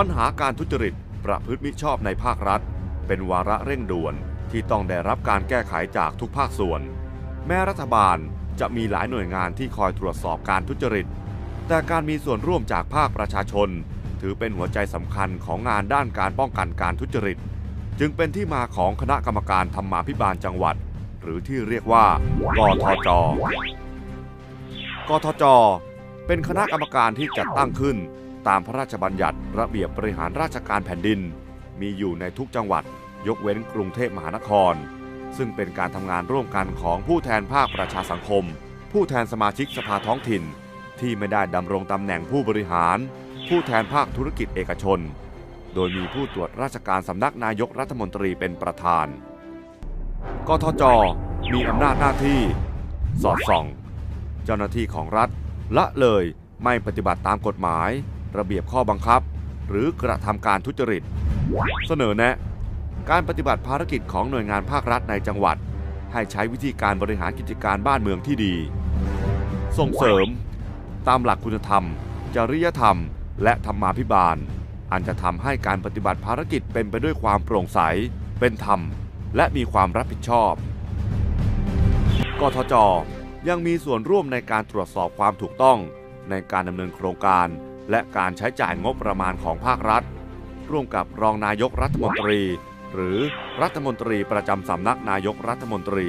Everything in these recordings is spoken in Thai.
ปัญหาการทุจริต ประพฤติมิชอบในภาครัฐ เป็นวาระเร่งด่วนที่ต้องได้รับการแก้ไขจากทุกภาคส่วน แม้รัฐบาลจะมีหลายหน่วยงานที่คอยตรวจสอบการทุจริต แต่การมีส่วนร่วมจากภาคประชาชน ถือเป็นหัวใจสำคัญของงานด้านการป้องกันการทุจริต จึงเป็นที่มาของคณะกรรมการธรรมาภิบาลจังหวัด หรือที่เรียกว่ากทจ กทจ เป็นคณะกรรมการที่จัดตั้งขึ้น ตามพระราชบัญญัติระเบียบบริหารราชการแผ่นดิน มีอยู่ในทุกจังหวัด ยกเว้นกรุงเทพมหานคร ซึ่งเป็นการทำงานร่วมกันของผู้แทนภาคประชาสังคม ผู้แทนสมาชิกสภาท้องถิ่น ที่ไม่ได้ดำรงตำแหน่งผู้บริหาร ผู้แทนภาคธุรกิจเอกชน โดยมีผู้ตรวจราชการสำนักนายกรัฐมนตรีเป็นประธาน กทจ มีอำนาจหน้าที่ สอดส่อง เจ้าหน้าที่ของรัฐละเลยไม่ปฏิบัติตามกฎหมาย ระเบียบข้อบังคับ หรือกระทำการทุจริต เสนอแนะ การปฏิบัติภารกิจของหน่วยงานภาครัฐในจังหวัด ให้ใช้วิธีการบริหารกิจการบ้านเมืองที่ดี ส่งเสริม ตามหลักคุณธรรม จริยธรรม และธรรมาภิบาล อันจะทำให้การปฏิบัติภารกิจเป็นไปด้วยความโปร่งใส เป็นธรรม และมีความรับผิดชอบกทจยังมีส่วนร่วมในการตรวจสอบความถูกต้องในการดำเนินโครงการ และการใช้จ่ายงบประมาณของภาครัฐ ร่วมกับรองนายกรัฐมนตรี หรือรัฐมนตรีประจำสำนักนายกรัฐมนตรี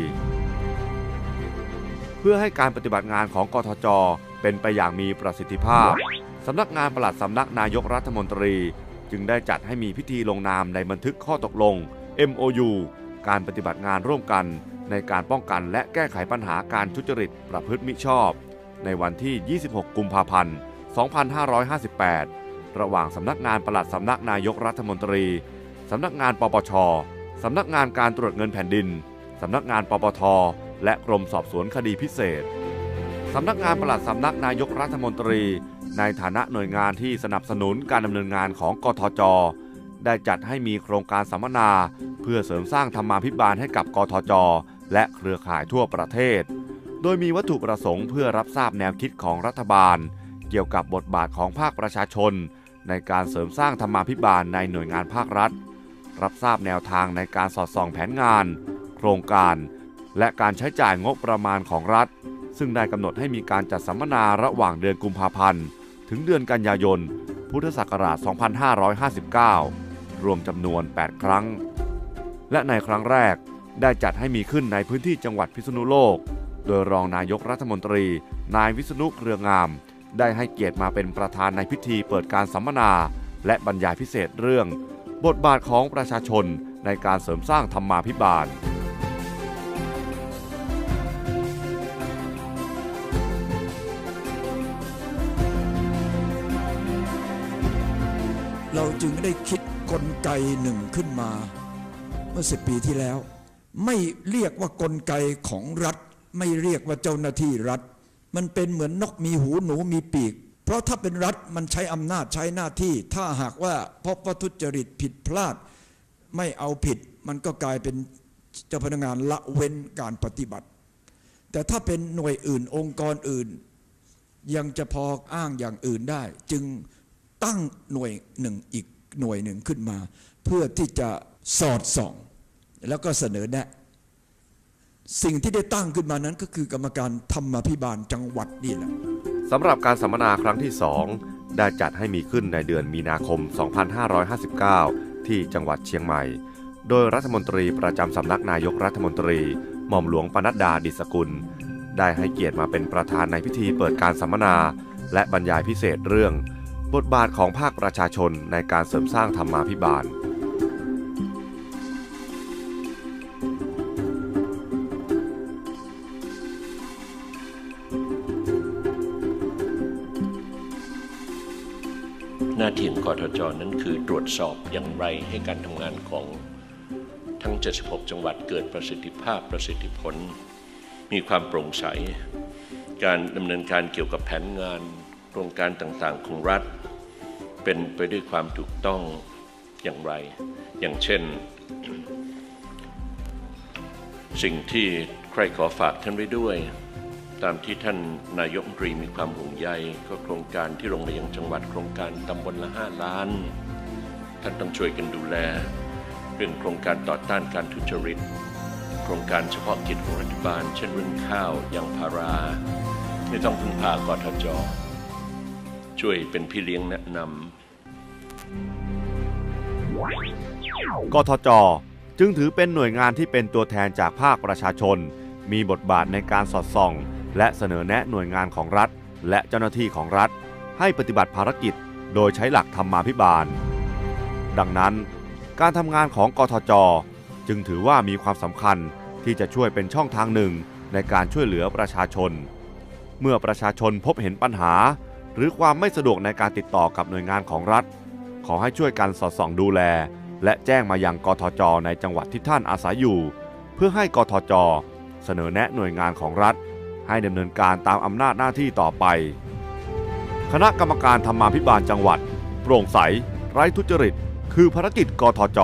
เพื่อให้การปฏิบัติงานของกทจ เป็นไปอย่างมีประสิทธิภาพสำนักงานปลัดสำนักนายกรัฐมนตรี จึงได้จัดให้มีพิธีลงนามในบันทึกข้อตกลง MOU การปฏิบัติงานร่วมกันในการป้องกันและแก้ไขปัญหาการทุจริตประพฤติมิชอบ ในวันที่ 26 กุมภาพันธ์ 2558 ระหว่างสำนักงานปลัดสำนักนายกรัฐมนตรี สำนักงานปปช สำนักงานการตรวจเงินแผ่นดิน สำนักงานปปท และกรมสอบสวนคดีพิเศษ สำนักงานปลัดสำนักนายกรัฐมนตรี ในฐานะหน่วยงานที่สนับสนุนการดำเนินงานของกทจ ได้จัดให้มีโครงการสัมมนา เพื่อเสริมสร้างธรรมาภิบาลให้กับกทจ และเครือข่ายทั่วประเทศ โดยมีวัตถุประสงค์เพื่อรับทราบแนวคิดของรัฐบาล กี่ยวกับบทบาทของภาคประชาชน ในการเสริมสร้างธรรมาภิบาลในหน่วยงานภาครัฐ รับทราบแนวทางในการสอดส่องแผนงาน โครงการ และการใช้จ่ายงบประมาณของรัฐ ซึ่งได้กำหนดให้มีการจัดสัมมนาระหว่างเดือนกุมภาพันธ์ ถึงเดือนกันยายน พุทธศักราช 2559 รวมจำนวน 8 ครั้ง และในครั้งแรกได้จัดให้มีขึ้นในพื้นที่จังหวัดพิษณุโลก โดยรองนายกรัฐมนตรี นายวิษณุเครืองาม ได้ให้เกียรติมาเป็นประธานในพิธีเปิดการสัมมนา และบรรยายพิเศษเรื่อง บทบาทของประชาชนในการเสริมสร้างธรรมาภิบาล เราจึงได้คิดกลไกหนึ่งขึ้นมา เมื่อสิบปีที่แล้ว ไม่เรียกว่ากลไกของรัฐ ไม่เรียกว่าเจ้าหน้าที่รัฐ มันเป็นเหมือนนกมีหูหนูมีปีก เพราะถ้าเป็นรัฐมันใช้อำนาจใช้หน้าที่ ถ้าหากว่าพบว่าทุจริตผิดพลาด ไม่เอาผิด มันก็กลายเป็นเจ้าพนักงานละเว้นการปฏิบัติ แต่ถ้าเป็นหน่วยอื่นองค์กรอื่น ยังจะพออ้างอย่างอื่นได้ จึงตั้งหน่วยหนึ่งอีกหน่วยหนึ่งขึ้นมา เพื่อที่จะสอดส่อง แล้วก็เสนอแนะ สิ่งที่ได้ตั้งขึ้นมานั้นก็คือกรรมการธรรมาภิบาลจังหวัดนี่แหละสำหรับการสัมมนาครั้งที่ 2 ได้จัดให้มีขึ้นในเดือนมีนาคม 2559 ที่จังหวัดเชียงใหม่ โดยรัฐมนตรีประจำสำนักนายกรัฐมนตรี หม่อมหลวงปนัดดาดิสกุล ได้ให้เกียรติมาเป็นประธานในพิธีเปิดการสัมมนา และบรรยายพิเศษเรื่อง บทบาทของภาคประชาชนในการเสริมสร้างธรรมาภิบาล น้าที่ของกทจนั้นคือตรวจสอบอย่างไรให้การทำงานของทั้ง 76 จังหวัดเกิดประสิทธิภาพประสิทธิผล มีความโปร่งใส การดำเนินการเกี่ยวกับแผนงานโครงการต่างๆ ของรัฐ เป็นไปด้วยความถูกต้องอย่างไร อย่างเช่น สิ่งที่ใครขอฝากท่านไว้ด้วย ตามที่ท่านนายกรัฐมนตรีมีความห่วงใยก็โครงการที่ลงมายังจังหวัดโครงการตำบลละ5ล้าน ท่านต้องช่วยกันดูแล เรื่องโครงการต่อต้านการทุจริต โครงการเฉพาะกิจของรัฐบาล เช่นเรื่องข้าวยางพาราไม่ต้องพึ่งพากทจช่วยเป็นพี่เลี้ยงแนะนำกทจจึงถือเป็นหน่วยงานที่เป็นตัวแทนจากภาคประชาชน มีบทบาทในการสอดส่อง และเสนอแนะหน่วยงานของรัฐ และเจ้าหน้าที่ของรัฐ ให้ปฏิบัติภารกิจ โดยใช้หลักธรรมาภิบาล ดังนั้น การทำงานของกทจ จึงถือว่ามีความสำคัญที่จะช่วยเป็นช่องทางหนึ่งในการช่วยเหลือประชาชน เมื่อประชาชนพบเห็นปัญหา หรือความไม่สะดวกในการติดต่อกับหน่วยงานของรัฐ ขอให้ช่วยกันสอดส่องดูแล และแจ้งมายังกทจ ในจังหวัดที่ท่านอาศัยอยู่ เพื่อให้กทจ เสนอแนะหน่วยงานของรัฐ ให้ดำเนินการตามอำนาจหน้าที่ต่อไป คณะกรรมการธรรมาภิบาลจังหวัด โปร่งใส ไร้ทุจริต คือภารกิจกทจ